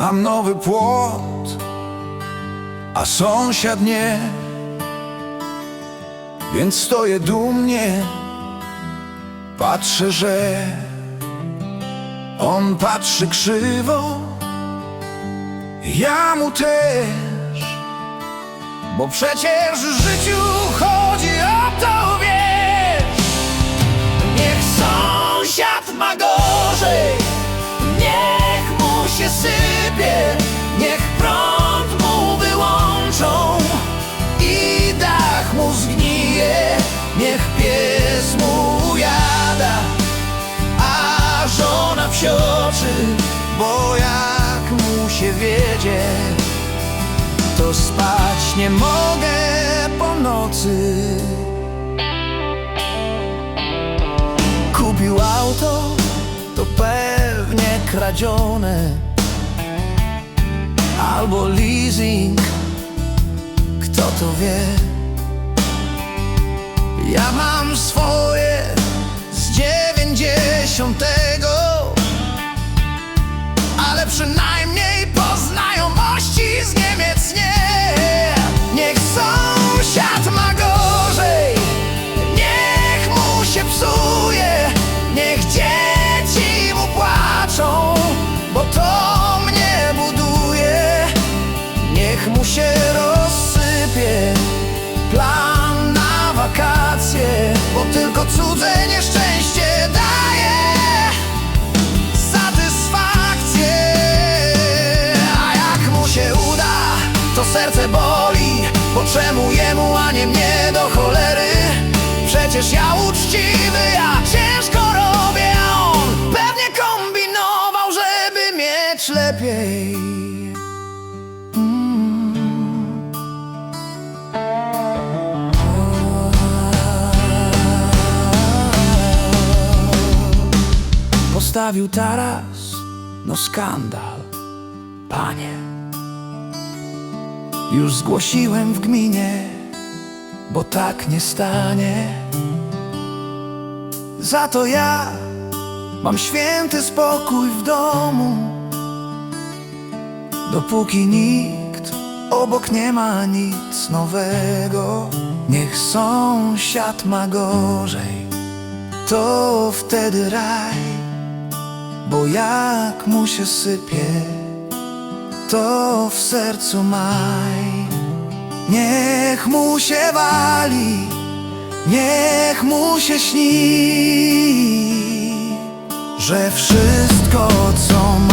Mam nowy płot, a sąsiad nie Więc stoję dumnie. Patrzę, że On patrzy krzywo. Ja mu też Bo przecież w życiu chodzi Bo jak mu się wiedzie To spać nie mogę po nocy. Kupił auto, to pewnie kradzione. Albo leasing, kto to wie. Ja mam swoje z dziewięćdziesiątego tylko cudze nieszczęście daje Satysfakcję. A jak mu się uda To serce boli Bo czemu jemu, a nie mnie do cholery? Przecież ja uczciwy, ja ciężko robię A on pewnie kombinował, żeby mieć lepiej Postawił taras, no skandal, panie. Już zgłosiłem w gminie, bo tak nie stanie. Za to ja mam święty spokój w domu. Dopóki nikt obok nie ma nic nowego Niech sąsiad ma gorzej, to wtedy raj bo jak mu się sypie, to w sercu maj. Niech mu się wali, niech mu się śni, że wszystko co